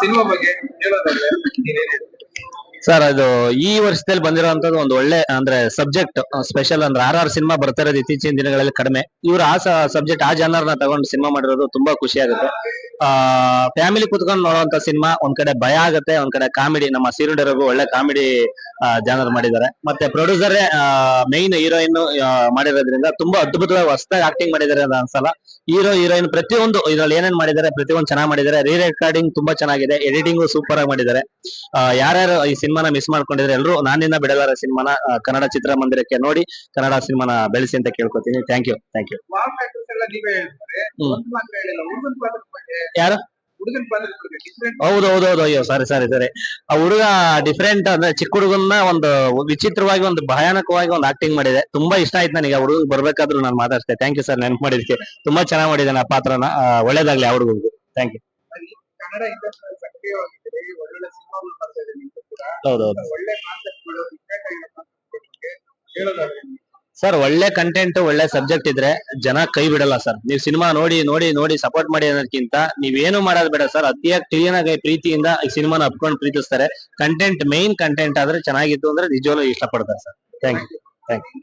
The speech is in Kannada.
ಸಿನಿಮಾ ಬಗ್ಗೆ ಸರ್, ಅದು ಈ ವರ್ಷದಲ್ಲಿ ಬಂದಿರುವಂತದ್ದು ಒಂದು ಒಳ್ಳೆ, ಅಂದ್ರೆ ಸಬ್ಜೆಕ್ಟ್ ಸ್ಪೆಷಲ್ ಅಂದ್ರೆ ಆರ್ ಆರ್ ಸಿನಿಮಾ ಬರ್ತಾ ಇರೋದು ಇತ್ತೀಚಿನ ದಿನಗಳಲ್ಲಿ ಕಡಿಮೆ. ಇವರು ಆ ಸಬ್ಜೆಕ್ಟ್ ಆ ಜಾನರ್ನ ತಗೊಂಡು ಸಿನಿಮಾ ಮಾಡಿರೋದು ತುಂಬಾ ಖುಷಿ ಆಗುತ್ತೆ. ಆ ಫ್ಯಾಮಿಲಿ ಕುತ್ಕೊಂಡು ನೋಡುವಂತ ಸಿನಿಮಾ ಒಂದ್ ಕಡೆ ಭಯ ಆಗುತ್ತೆ ಒಂದ್ ಕಡೆ ಕಾಮಿಡಿ ನಮ್ಮ ಸೀರುಡರಗೂ ಒಳ್ಳೆ ಕಾಮಿಡಿ ಜಾನರ್ ಮಾಡಿದ್ದಾರೆ. ಮತ್ತೆ ಪ್ರೊಡ್ಯೂಸರ್ ಮೈನ್ ಹೀರೋಯಿನ್ ಮಾಡಿರೋದ್ರಿಂದ ತುಂಬಾ ಅದ್ಭುತವಾಗಿ ಹೊಸದಾಗಿ ಆಕ್ಟಿಂಗ್ ಮಾಡಿದ್ದಾರೆ ಅಂತ ಅನ್ಸಲ್ಲ. ಹೀರೋ ಹೀರೋಯಿನ್ ಪ್ರತಿಯೊಂದು ಇದ್ರಲ್ಲಿ ಏನೇನ್ ಮಾಡಿದ್ದಾರೆ ಪ್ರತಿಯೊಂದು ಚೆನ್ನಾಗಿ ಮಾಡಿದ್ದಾರೆ. ರೀ ರೆಕಾರ್ಡಿಂಗ್ ತುಂಬಾ ಚೆನ್ನಾಗಿದೆ ಎಡಿಟಿಂಗ್ ಸೂಪರ್ ಆಗಿ ಮಾಡಿದ್ದಾರೆ. ಯಾರ್ಯಾರು ಈ ಸಿನಿಮಾನ ಮಿಸ್ ಮಾಡ್ಕೊಂಡಿದ್ರೆ ಎಲ್ಲರೂ ನಾನಿನ್ನ ಬಿಡಲಾರ ಸಿನಿಮಾನ ಕನ್ನಡ ಚಿತ್ರಮಂದಿರಕ್ಕೆ ನೋಡಿ ಕನ್ನಡ ಸಿನಿಮಾನ ಬೆಳೆಸಿ ಅಂತ ಕೇಳ್ಕೊತೀನಿ. ಥ್ಯಾಂಕ್ ಯು ಥ್ಯಾಂಕ್ ಯು ಯಾರು? ಹೌದು ಹೌದು ಹೌದು. ಅಯ್ಯೋ ಸಾರಿ ಸಾರಿ ಸರಿ ಆ ಹುಡುಗ ಡಿಫ್ರೆಂಟ್ ಅಂದ್ರೆ ಚಿಕ್ಕ ಹುಡುಗನ್ನ ಒಂದು ವಿಚಿತ್ರವಾಗಿ ಒಂದು ಭಯಾನಕವಾಗಿ ಒಂದು ಆಕ್ಟಿಂಗ್ ಮಾಡಿದೆ. ತುಂಬಾ ಇಷ್ಟ ಆಯ್ತು ನನಗೆ. ಆ ಹುಡುಗ ಬರ್ಬೇಕಾದ್ರೂ ನಾನು ಮಾತಾಡ್ತೇನೆ ಥ್ಯಾಂಕ್ ಯು ಸರ್ ನೆನಪು ಮಾಡಿದಕ್ಕೆ ತುಂಬಾ ಚೆನ್ನಾಗಿ ಮಾಡಿದ್ದಾನೆ ಆ ಪಾತ್ರನ. ಒಳ್ಳೇದಾಗ್ಲಿ ಆ ಹುಡುಗ ಥ್ಯಾಂಕ್ ಯು ಕನ್ನಡ ಸರ್, ಒಳ್ಳೆ ಕಂಟೆಂಟ್ ಒಳ್ಳೆ ಸಬ್ಜೆಕ್ಟ್ ಇದ್ರೆ ಜನ ಕೈ ಬಿಡಲ್ಲ ಸರ್. ನೀವು ಸಿನಿಮಾ ನೋಡಿ ನೋಡಿ ನೋಡಿ ಸಪೋರ್ಟ್ ಮಾಡಿ ಅನ್ನೋದಕ್ಕಿಂತ ನೀವೇನು ಮಾಡೋದು ಬೇಡ ಸರ್. ಅತಿಯಾಗಿ ಕ್ಲೀನ್ ಆಗಿ ಪ್ರೀತಿಯಿಂದ ಈ ಸಿನಿಮಾನ ಅಪ್ಕೊಂಡ್ ಪ್ರೀತಿಸ್ತಾರೆ. ಕಂಟೆಂಟ್ ಮೈನ್ ಕಂಟೆಂಟ್ ಆದ್ರೆ ಚೆನ್ನಾಗಿತ್ತು ಅಂದ್ರೆ ನಿಜವಾಗ್ಲೂ ಇಷ್ಟಪಡ್ತಾರೆ sir. Thank you thank you